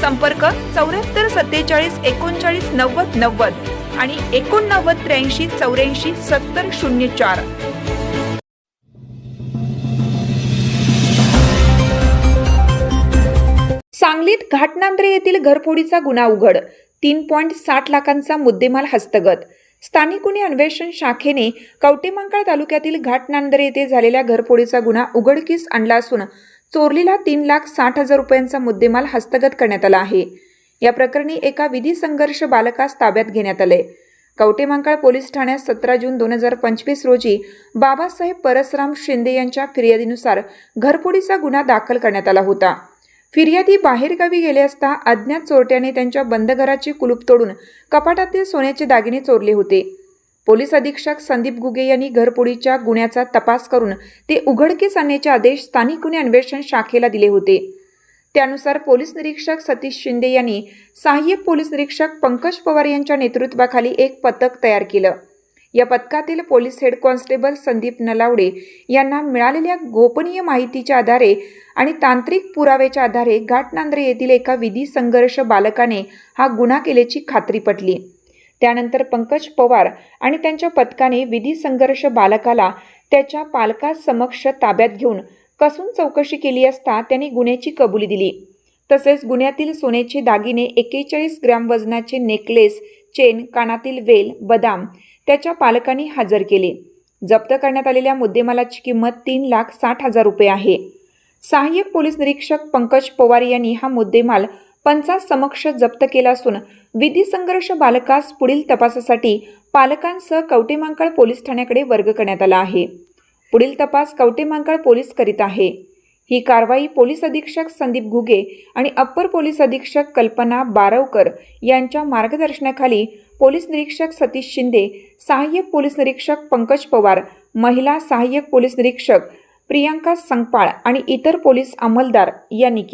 संपर्क चौऱ्याहत्तर सत्तेचाळीस एकोणचाळीस नव्वद नव्वद आणि एकोणनव्वद त्र्याऐंशी चौऱ्याऐंशी सत्तर शून्य चार. सांगलीत घाटनांद्रे येथील घरफोडीचा गुन्हा उघड. तीन पॉईंट साठ लाखांचा मुद्देमाल हस्तगत. स्थानिक गुन्हे अन्वेषण शाखेने कवटेमांकाळ तालुक्यातील घाटनांद्रे येथे झालेल्या घरफोडीचा गुन्हा उघडकीस आणला असून चोरलीला तीन लाख साठ हजार रुपयांचा मुद्देमाल हस्तगत करण्यात आला आहे. या प्रकरणी एका विधी संघर्ष बालकास ताब्यात घेण्यात आले कवटेमांकाळ पोलीस ठाण्यात सतरा जून दोन हजार पंचवीस रोजी बाबासाहेब परसराम शिंदे यांच्या फिर्यादीनुसार घरफोडीचा गुन्हा दाखल करण्यात आला होता. फिर्यादी बाहेरगावी गेले असता अज्ञात चोरट्याने त्यांच्या बंद घराचे कुलूप तोडून कपाटातील सोन्याचे दागिने चोरले होते. पोलीस अधीक्षक संदीप गुगे यांनी घरपोडीच्या गुन्ह्याचा तपास करून ते उघडकीस आणण्याचे आदेश स्थानिक गुन्हे अन्वेषण शाखेला दिले होते. त्यानुसार पोलीस निरीक्षक सतीश शिंदे यांनी सहाय्यक पोलीस निरीक्षक पंकज पवार यांच्या नेतृत्वाखाली एक पथक तयार केलं. या पथकातील police head constable Sandeep Nalawade यांना मिळालेल्या गोपनीय माहितीच्या आधारे आणि तांत्रिक पुराव्याच्या आधारे घाटनांद्रे येथील एका विधी संघर्ष बालकाने हा गुन्हा केल्याची खात्री पटली. त्यानंतर पंकज पवार आणि त्यांच्या पथकाने विधी संघर्ष बालकाला त्याच्या पालकासमक्ष ताब्यात घेऊन कसून चौकशी केली असता त्यांनी गुन्ह्याची कबुली दिली. तसेच गुन्ह्यातील सोन्याचे दागिने एकेचाळीस ग्रॅम वजनाचे नेकलेस चेन कानातील वेल बदाम त्याच्या पालकांनी हजर केले. जप्त करण्यात आलेल्या मुद्देमालाची किंमत तीन लाख साठ हजार रुपये आहे. सहाय्यक पोलीस निरीक्षक पंकज पवार यांनी हा मुद्देमाल पंचासमक्ष जप्त केला असून विधी संघर्ष बालकास पुढील तपासासाठी पालकांसह कवटेमांकाळ पोलीस ठाण्याकडे वर्ग करण्यात आला आहे. पुढील तपास कवटेमांकाळ पोलीस करीत आहे. ही कारवाई पोलीस अधीक्षक संदीप घुगे आणि अप्पर पोलीस अधीक्षक कल्पना बारवकर यांच्या मार्गदर्शनाखाली पोलीस निरीक्षक सतीश शिंदे सहाय्यक पोलीस निरीक्षक पंकज पवार महिला सहाय्यक पोलीस निरीक्षक प्रियांका संगपाळ आणि इतर पोलीस अंमलदार यांनी केली.